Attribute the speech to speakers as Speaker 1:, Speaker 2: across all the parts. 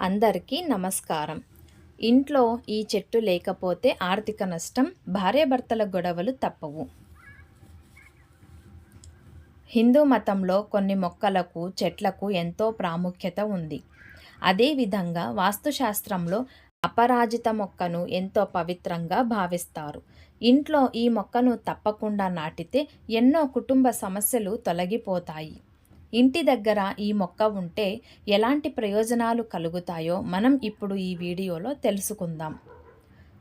Speaker 1: అందరికీ నమస్కారం. ఇంట్లో ఈ చెట్టు లేకపోతే ఆర్థిక నష్టం భార్యాభర్తల గొడవలు తప్పవు. హిందూ మతంలో కొన్ని మొక్కలకు చెట్లకు ఎంతో ప్రాముఖ్యత ఉంది. అదేవిధంగా వాస్తుశాస్త్రంలో అపరాజిత మొక్కను ఎంతో పవిత్రంగా భావిస్తారు. ఇంట్లో ఈ మొక్కను తప్పకుండా నాటితే ఎన్నో కుటుంబ సమస్యలు తొలగిపోతాయి. ఇంటి దగ్గర ఈ మొక్క ఉంటే ఎలాంటి ప్రయోజనాలు కలుగుతాయో మనం ఇప్పుడు ఈ వీడియోలో తెలుసుకుందాం.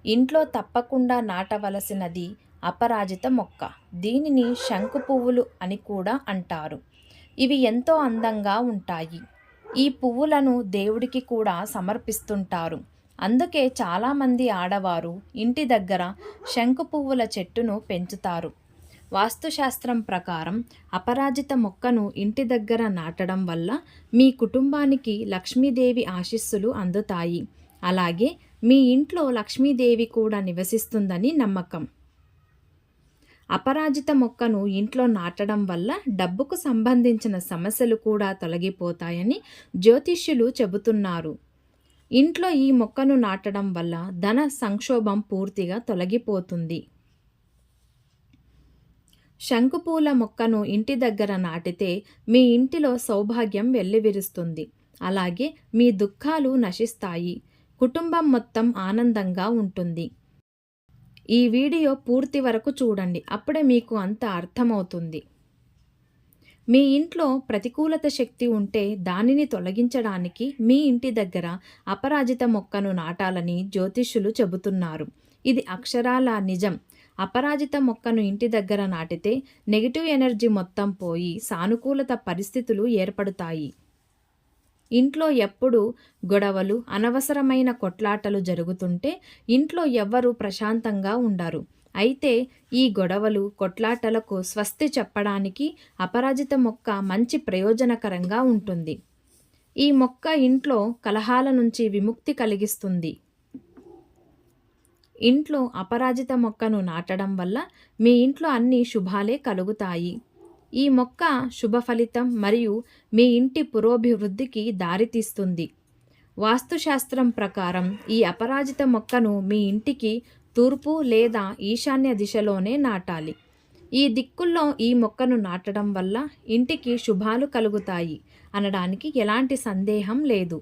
Speaker 1: ఇంట్లో తప్పకుండా నాటవలసినది అపరాజిత మొక్క. దీనిని శంకు పువ్వులు అని కూడా అంటారు. ఇవి ఎంతో అందంగా ఉంటాయి. ఈ పువ్వులను దేవుడికి కూడా సమర్పిస్తుంటారు. అందుకే చాలామంది ఆడవారు ఇంటి దగ్గర శంకు పువ్వుల చెట్టును పెంచుతారు. వాస్తుశాస్త్రం ప్రకారం అపరాజిత మొక్కను ఇంటి దగ్గర నాటడం వల్ల మీ కుటుంబానికి లక్ష్మీదేవి ఆశీస్సులు అందుతాయి. అలాగే మీ ఇంట్లో లక్ష్మీదేవి కూడా నివసిస్తుందని నమ్మకం. అపరాజిత మొక్కను ఇంట్లో నాటడం వల్ల డబ్బుకు సంబంధించిన సమస్యలు కూడా తొలగిపోతాయని జ్యోతిష్యులు చెబుతున్నారు. ఇంట్లో ఈ మొక్కను నాటడం వల్ల ధన సంక్షోభం పూర్తిగా తొలగిపోతుంది. శంకుపూల మొక్కను ఇంటి దగ్గర నాటితే మీ ఇంటిలో సౌభాగ్యం వెల్లివిరుస్తుంది. అలాగే మీ దుఃఖాలు నశిస్తాయి. కుటుంబం మొత్తం ఆనందంగా ఉంటుంది. ఈ వీడియో పూర్తి వరకు చూడండి. అప్పుడే మీకు అంత అర్థమవుతుంది. మీ ఇంట్లో ప్రతికూలత శక్తి ఉంటే దానిని తొలగించడానికి మీ ఇంటి దగ్గర అపరాజిత మొక్కను నాటాలని జ్యోతిష్యులు చెబుతున్నారు. ఇది అక్షరాల నిజం. అపరాజిత మొక్కను ఇంటి దగ్గర నాటితే నెగిటివ్ ఎనర్జీ మొత్తం పోయి సానుకూలత పరిస్థితులు ఏర్పడతాయి. ఇంట్లో ఎప్పుడు గొడవలు అనవసరమైన కొట్లాటలు జరుగుతుంటే ఇంట్లో ఎవ్వరూ ప్రశాంతంగా ఉండరు. అయితే ఈ గొడవలు కొట్లాటలకు స్వస్తి చెప్పడానికి అపరాజిత మొక్క మంచి ప్రయోజనకరంగా ఉంటుంది. ఈ మొక్క ఇంట్లో కలహాల నుంచి విముక్తి కలిగిస్తుంది. ఇంట్లో అపరాజిత మొక్కను నాటడం వల్ల మీ ఇంట్లో అన్ని శుభాలే కలుగుతాయి. ఈ మొక్క శుభ ఫలితం మరియు మీ ఇంటి పురోభివృద్ధికి దారితీస్తుంది. వాస్తుశాస్త్రం ప్రకారం ఈ అపరాజిత మొక్కను మీ ఇంటికి తూర్పు లేదా ఈశాన్య దిశలోనే నాటాలి. ఈ దిక్కుల్లో ఈ మొక్కను నాటడం వల్ల ఇంటికి శుభాలు కలుగుతాయి అనడానికి ఎలాంటి సందేహం లేదు.